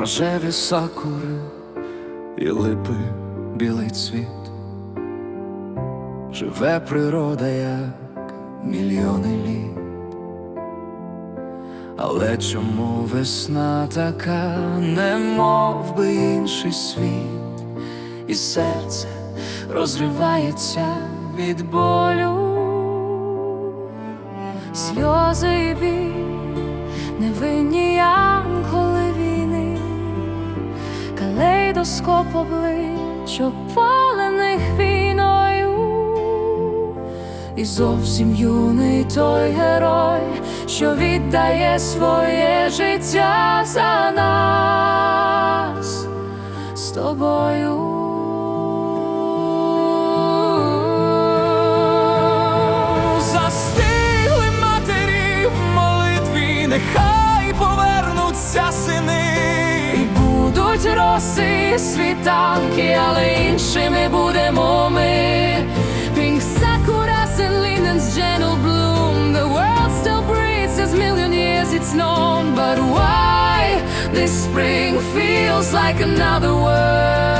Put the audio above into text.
рожеві сакури і липи білий цвіт. Живе природа, як мільйони літ. Але чому весна така, не мов би інший світ, і серце розривається від болю, сльози і біль, невинні янголи калейдоскоп облич опалених війною, і зовсім юний той герой, що віддає своє життя за нас з тобою. Застигли матері молитві, нехай повернуться сини. І будуть роси і світанки, але іншими будемо ми. Pink sakuras and linens gentle bloom. The world still breathes as million years it's known. But why this spring feels like another world?